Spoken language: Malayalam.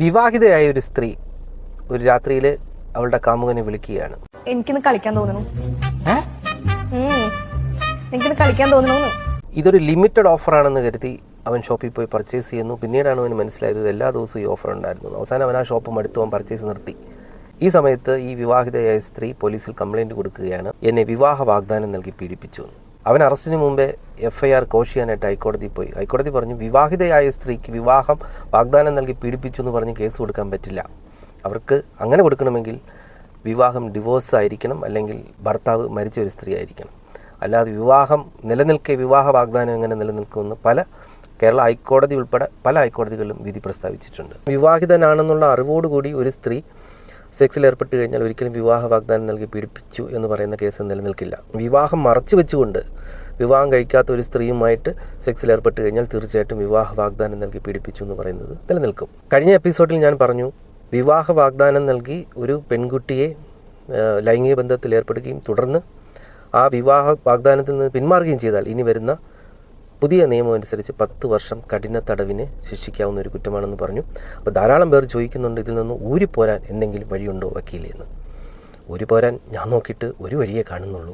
വിവാഹിതയായ ഒരു സ്ത്രീ ഒരു രാത്രിയിൽ അവളുടെ കാമുകനെ വിളിക്കുകയാണ്. എനിക്കിന്ന് കളിക്കാൻ തോന്നുന്നു. എനിക്കിന്ന് കളിക്കാൻ തോന്നുന്നു. ഇതൊരു ലിമിറ്റഡ് ഓഫർ ആണെന്ന് കരുതി അവൻ ഷോപ്പിൽ പോയി പർച്ചേസ് ചെയ്യുന്നു. പിന്നീടാണ് അവന് മനസ്സിലായത് എല്ലാ ദിവസവും ഈ ഓഫർ ഉണ്ടായിരുന്നു. അവസാനം അവൻ ആ ഷോപ്പ് മടുത്തു. അവൻ പർച്ചേസ് നിർത്തി. ഈ സമയത്ത് ഈ വിവാഹിതയായ സ്ത്രീ പോലീസിൽ കംപ്ലൈന്റ് കൊടുക്കുകയാണ്. എന്നെ വിവാഹ വാഗ്ദാനം നൽകി പീഡിപ്പിച്ചു. അവൻ അറസ്റ്റിന് മുമ്പേ എഫ് ഐ ആർ കോഷിയാനായിട്ട് ഹൈക്കോടതി പോയി. ഹൈക്കോടതി പറഞ്ഞു വിവാഹിതയായ സ്ത്രീക്ക് വിവാഹം വാഗ്ദാനം നൽകി പീഡിപ്പിച്ചു എന്ന് പറഞ്ഞ് കേസ് കൊടുക്കാൻ പറ്റില്ല. അവർക്ക് അങ്ങനെ കൊടുക്കണമെങ്കിൽ വിവാഹം ഡിവോഴ്സ് ആയിരിക്കണം അല്ലെങ്കിൽ ഭർത്താവ് മരിച്ച ഒരു സ്ത്രീ ആയിരിക്കണം. അല്ലാതെ വിവാഹം നിലനിൽക്കെ വിവാഹ വാഗ്ദാനം എങ്ങനെ നിലനിൽക്കുമെന്ന് പല കേരള ഹൈക്കോടതി ഉൾപ്പെടെ പല ഹൈക്കോടതികളിലും വിധി പ്രസ്താവിച്ചിട്ടുണ്ട്. വിവാഹിതനാണെന്നുള്ള അറിവോടുകൂടി ഒരു സ്ത്രീ സെക്സിൽ ഏർപ്പെട്ട് കഴിഞ്ഞാൽ ഒരിക്കലും വിവാഹ വാഗ്ദാനം നൽകി പീഡിപ്പിച്ചു എന്ന് പറയുന്ന കേസ് നിലനിൽക്കില്ല. വിവാഹം മറച്ചു വെച്ചുകൊണ്ട് വിവാഹം കഴിക്കാത്ത ഒരു സ്ത്രീയുമായിട്ട് സെക്സിൽ ഏർപ്പെട്ട് കഴിഞ്ഞാൽ തീർച്ചയായിട്ടും വിവാഹ വാഗ്ദാനം നൽകി പീഡിപ്പിച്ചു എന്ന് പറയുന്നത് നിലനിൽക്കും. കഴിഞ്ഞ എപ്പിസോഡിൽ ഞാൻ പറഞ്ഞു വിവാഹ വാഗ്ദാനം നൽകി ഒരു പെൺകുട്ടിയെ ലൈംഗിക ബന്ധത്തിൽ ഏർപ്പെടുകയും തുടർന്ന് ആ വിവാഹ വാഗ്ദാനത്തിൽ നിന്ന് പിന്മാറുകയും ചെയ്താൽ ഇനി വരുന്ന പുതിയ നിയമം അനുസരിച്ച് പത്ത് വർഷം കഠിന തടവിന് ശിക്ഷിക്കാവുന്ന ഒരു കുറ്റമാണെന്ന് പറഞ്ഞു. അപ്പോൾ ധാരാളം പേർ ചോദിക്കുന്നുണ്ട് ഇതിൽ നിന്ന് ഊരിപ്പോരാൻ എന്തെങ്കിലും വഴിയുണ്ടോ വക്കീലെന്ന് ഊരിപ്പോരാൻ ഞാൻ നോക്കിയിട്ട് ഒരു വഴിയേ കാണുന്നുള്ളൂ.